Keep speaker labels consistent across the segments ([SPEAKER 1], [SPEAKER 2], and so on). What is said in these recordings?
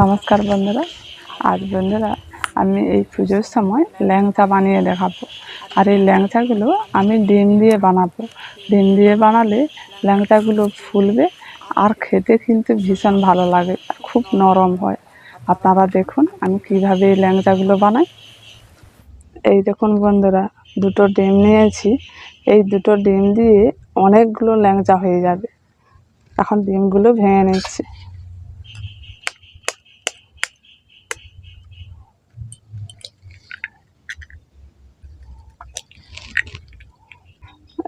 [SPEAKER 1] নমস্কার বন্ধুরা। আজ বন্ধুরা আমি এই পুজোর সময় ল্যাংচা বানিয়ে দেখাবো। আর এই ল্যাংচাগুলো আমি ডিম দিয়ে বানাবো। ডিম দিয়ে বানালে ল্যাংচাগুলো ফুলবে আর খেতে কিন্তু ভীষণ ভালো লাগে, খুব নরম হয়। আপনারা দেখুন আমি কীভাবে এই ল্যাংচাগুলো বানাই। এই দেখুন বন্ধুরা, দুটো ডিম নিয়েছি। এই দুটো ডিম দিয়ে অনেকগুলো ল্যাংচা হয়ে যাবে। এখন ডিমগুলো ভেঙে নিচ্ছি।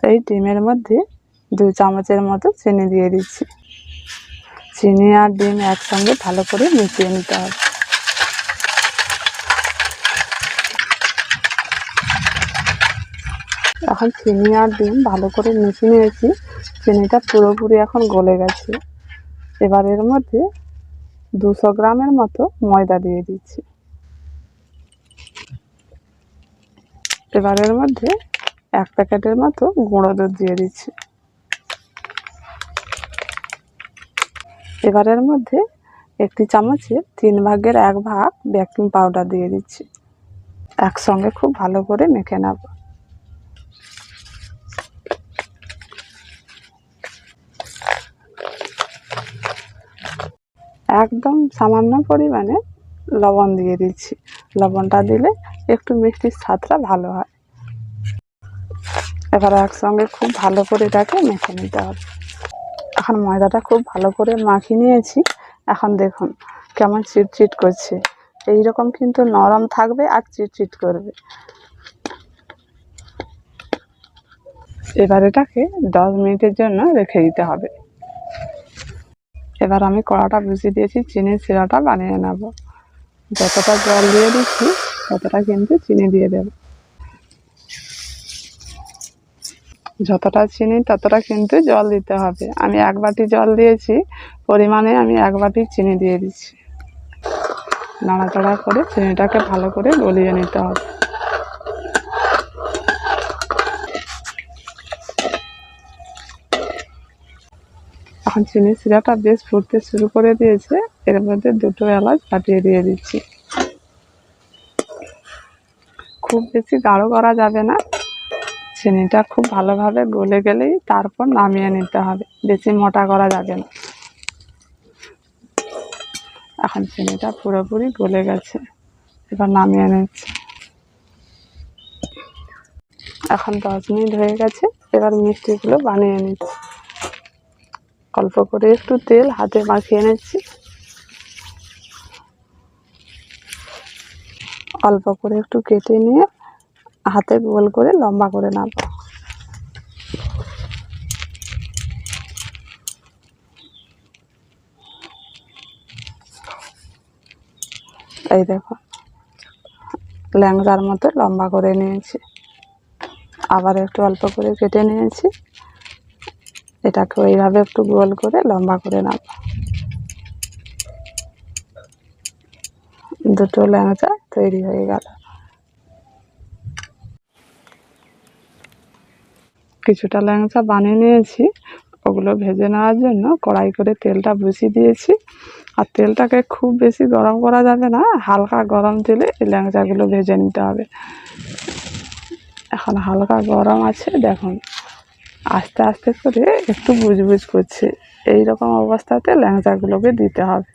[SPEAKER 1] এই ডিমের মধ্যে দু চামচের মতো চিনি দিয়ে দিচ্ছি। চিনি আর ডিম একসঙ্গে ভালো করে মিশিয়ে নিতে হবে। এখন চিনি আর ডিম ভালো করে মিশিয়ে নিয়েছি। চিনিটা পুরোপুরি এখন গলে গেছে। এবার এর মধ্যে দুশো গ্রামের মতো ময়দা দিয়ে দিচ্ছি। এবার এর মধ্যে এক প্যাকেটের মতো গুঁড়ো দুধ দিয়ে দিচ্ছি। এবারের মধ্যে একটি চামচের তিন ভাগের এক ভাগ বেকিং পাউডার দিয়ে দিচ্ছি। একসঙ্গে খুব ভালো করে মেখে নেব। একদম সামান্য পরিমাণে লবণ দিয়ে দিচ্ছি। লবণটা দিলে একটু মিষ্টির স্বাদটা ভালো হয়। এবার একসঙ্গে খুব ভালো করে এটাকে মেখে নিতে হবে। এখন ময়দাটা খুব ভালো করে মাখিয়ে নিয়েছি। এখন দেখুন কেমন চিটচিট করছে। এই রকম কিন্তু নরম থাকবে আর চিটচিট করবে। এবার এটাকে দশ মিনিটের জন্য রেখে দিতে হবে। এবার আমি কড়াটা বসিয়ে দিয়েছি, চিনির শিরাটা বানিয়ে নেব। যতটা জল দিয়ে দিচ্ছি, ততটা কিন্তু চিনি দিয়ে দেব। যতটা চিনি ততটা কিন্তু জল দিতে হবে। আমি এক বাটি জল দিয়েছি, পরিমাণে আমি এক বাটি চিনি দিয়ে দিচ্ছি। নাড়াচাড়া করে চিনিটাকে ভালো করে গলিয়ে নিতে হবে। এখন চিনি শিরাটা বেশ ফুটতে শুরু করে দিয়েছে, এর মধ্যে দুটো এলাচ ফাটিয়ে দিয়ে দিচ্ছি। খুব বেশি গাঢ় করা যাবে না চিনিটা খুব ভালোভাবে গলে গেলেই তারপর নামিয়ে নিতে হবে। বেশি মোটা করা যাবে না। এখন চিনিটা পুরোপুরি গলে গেছে। এবার নামিয়ে নিচ্ছে। এখন দশ মিনিট হয়ে গেছে। এবার মিষ্টিগুলো বানিয়ে নিচ্ছি। অল্প করে একটু তেল হাতে মাখিয়ে নিচ্ছি। অল্প করে একটু কেটে নিয়ে হাতে গোল করে লম্বা করে নেব। এই দেখো, ল্যাংড়ার মতো লম্বা করে নিয়েছি। আবার একটু অল্প করে কেটে নিয়েছি। এটাকে ওইভাবে একটু গোল করে লম্বা করে নেব। দুটো ল্যাংচা তৈরি হয়ে গেল। কিছুটা ল্যাংচা বানিয়ে নিয়েছি। ওগুলো ভেজে নেওয়ার জন্য কড়াই করে তেলটা বসিয়ে দিয়েছি। আর তেলটাকে খুব বেশি গরম করা যাবে না, হালকা গরম তেলে এই ল্যাংচাগুলো ভেজে নিতে হবে। এখন হালকা গরম আছে, দেখুন। আস্তে আস্তে করে একটু বুজবুজ করছে। এই রকম অবস্থাতে ল্যাংচাগুলোকে দিতে হবে।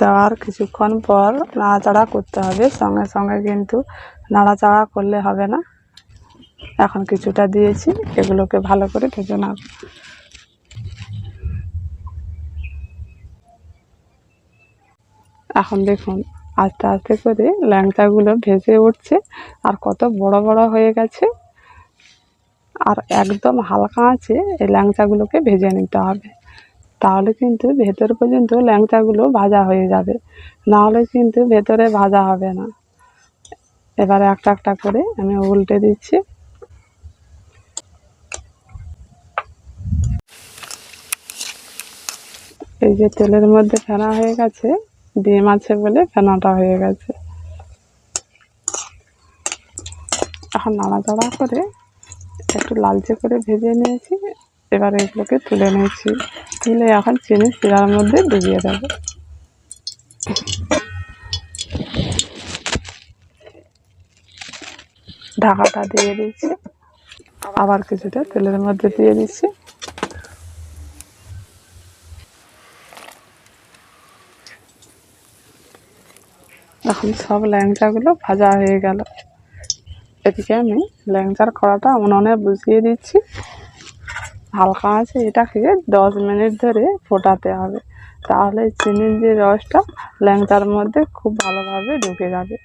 [SPEAKER 1] দেওয়ার কিছুক্ষণ পর নাড়াচাড়া করতে হবে। সঙ্গে সঙ্গে কিন্তু নাড়াচাড়া করলে হবে না। এখন কিছুটা দিয়েছি, এগুলোকে ভালো করে ভেজে নেব। এখন দেখুন, আস্তে আস্তে করে ল্যাংচাগুলো ভেজে উঠছে, আর কত বড় বড় হয়ে গেছে। আর একদম হালকা আছে এই ল্যাংচাগুলোকে ভেজে নিতে হবে। তাহলে কিন্তু ভেতর পর্যন্ত ল্যাংচাগুলো ভাজা হয়ে যাবে। না হলে কিন্তু ভেতরে ভাজা হবে না। এবারে একটা একটা করে আমি উল্টে দিচ্ছি। এই যে তেলের মধ্যে ফেনা হয়ে গেছে, ডিম আছে বলে ফেনাটা হয়ে গেছে। এখন নাড়াচাড়া করে একটু লালচে করে ভেজে নিয়েছি, এবার এগুলোকে তুলে নিয়েছি। তুলে এখন চিনি শিরার মধ্যে ডুবিয়ে দেবো। ঢাকাটা দিয়ে দিচ্ছি, আবার কিছুটা তেলের মধ্যে দিয়ে দিচ্ছি। এখন সব ল্যাংচাগুলো ভাজা হয়ে গেল। এদিকে আমি ল্যাংচার কড়াটা উনুনে বসিয়ে দিচ্ছি। হালকা আছে, এটাকে দশ মিনিট ধরে ফোটাতে হবে। তাহলে চিনির যে রসটা ল্যাংচার মধ্যে খুব ভালোভাবে ঢুকে যাবে।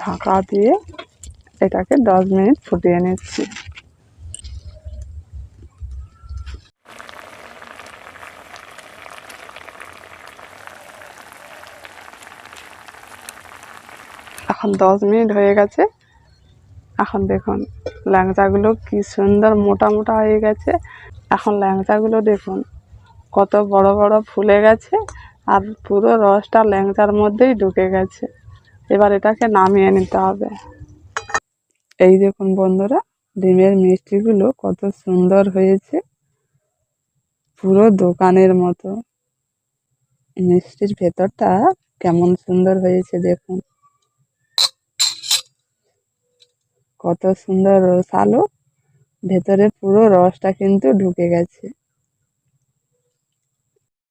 [SPEAKER 1] ঢাকা দিয়ে এটাকে দশ মিনিট ফুটিয়ে নিচ্ছি। এখন দশ মিনিট হয়ে গেছে। এখন দেখুন, ল্যাংচাগুলো কি সুন্দর মোটা মোটা হয়ে গেছে। এখন ল্যাংচাগুলো দেখুন, কত বড় বড় ফুলে গেছে আর পুরো রসটা ল্যাংচার মধ্যেই ঢুকে গেছে। এবার এটাকে নামিয়ে নিতে হবে। এই দেখুন বন্ধুরা, ডিমের মিষ্টিগুলো কত সুন্দর হয়েছে। পুরো দোকানের মতো। মিষ্টির ভেতরটা কেমন সুন্দর হয়েছে দেখুন। কত সুন্দর রস আলো ভেতরে পুরো রসটা কিন্তু ঢুকে গেছে।